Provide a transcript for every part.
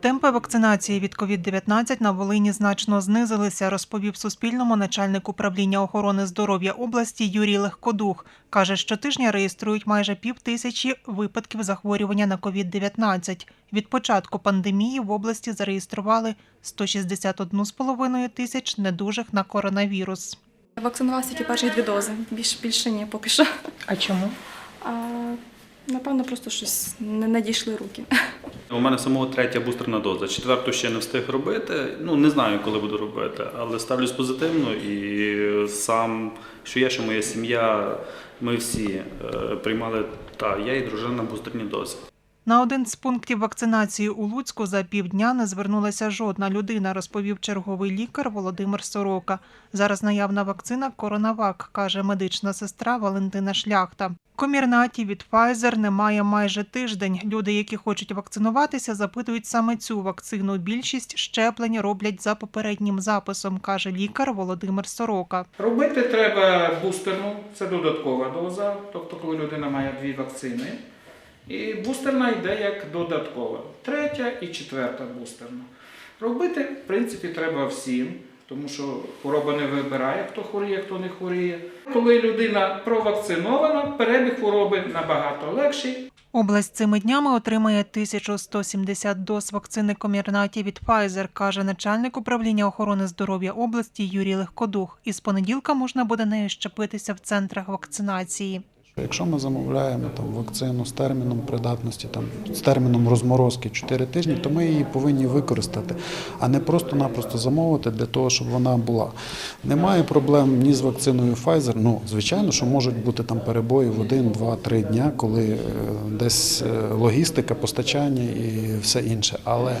Темпи вакцинації від COVID-19 на Волині значно знизилися, розповів Суспільному начальник управління охорони здоров'я області Юрій Легкодух. Каже, щотижня реєструють майже пів тисячі випадків захворювання на COVID-19. Від початку пандемії в області зареєстрували 161,5 тисяч недужих на коронавірус. Вакцинувалася тільки перші дві дози. Більш, більше ні, поки що. А чому? А, напевно, просто щось не надійшли руки. У мене самого третя бустерна доза. Четверту ще не встиг робити. Ну не знаю, коли буду робити, але ставлюсь позитивно і сам, що я, що моя сім'я, ми всі е, приймали та я і дружина бустерні дози. На один з пунктів вакцинації у Луцьку за півдня не звернулася жодна людина, розповів черговий лікар Володимир Сорока. Зараз наявна вакцина Коронавак, каже медична сестра Валентина Шляхта. Комірнаті від Pfizer немає майже тиждень. Люди, які хочуть вакцинуватися, запитують саме цю вакцину. Більшість щеплень роблять за попереднім записом, каже лікар Володимир Сорока. Робити треба бустерну, це додаткова доза, тобто коли людина має дві вакцини. І бустерна йде як додаткова. Третя і четверта бустерна. Робити, в принципі, треба всім, тому що хвороба не вибирає, хто хворіє, хто не хворіє. Коли людина провакцинована, перебіг хвороби набагато легший, Область цими днями отримає 1170 доз вакцини Комірнаті від Pfizer, каже начальник управління охорони здоров'я області Юрій Легкодух. Із понеділка можна буде нею щепитися в центрах вакцинації. Якщо ми замовляємо там вакцину з терміном придатності, там з терміном розморозки 4 тижні, то ми її повинні використати, а не просто-напросто замовити для того, щоб вона була. Немає проблем ні з вакциною Pfizer. Ну, звичайно, що можуть бути там перебої в 1, 2, 3 дня, коли е, десь е, логістика, постачання і все інше. Але е,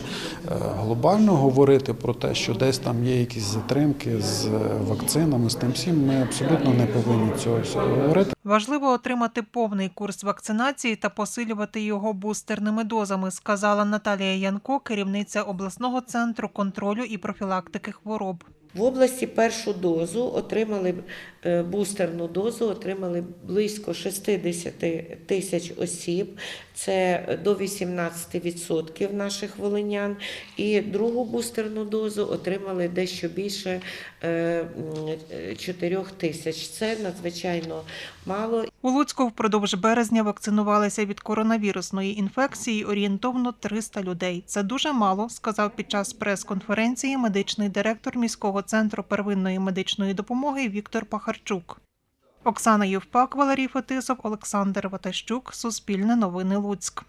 глобально говорити про те, що десь там є якісь затримки з вакцинами, з тим всім, ми абсолютно не повинні цього говорити. Важливо отримати повний курс вакцинації та посилювати його бустерними дозами, сказала Наталія Янко, керівниця обласного центру контролю і профілактики хвороб. В області першу дозу отримали е, бустерну дозу, отримали близько 60 тисяч осіб. Це до 18% наших волинян. І другу бустерну дозу отримали дещо більше 4 тисяч. Це надзвичайно мало. У Луцьку впродовж березня вакцинувалися від коронавірусної інфекції орієнтовно 300 людей. Це дуже мало, сказав під час прес-конференції медичний директор міського центру первинної медичної допомоги Віктор Пахарчук. Оксана Євпак, Валерій Фетисов, Олександр Ватащук. Суспільне новини Луцьк.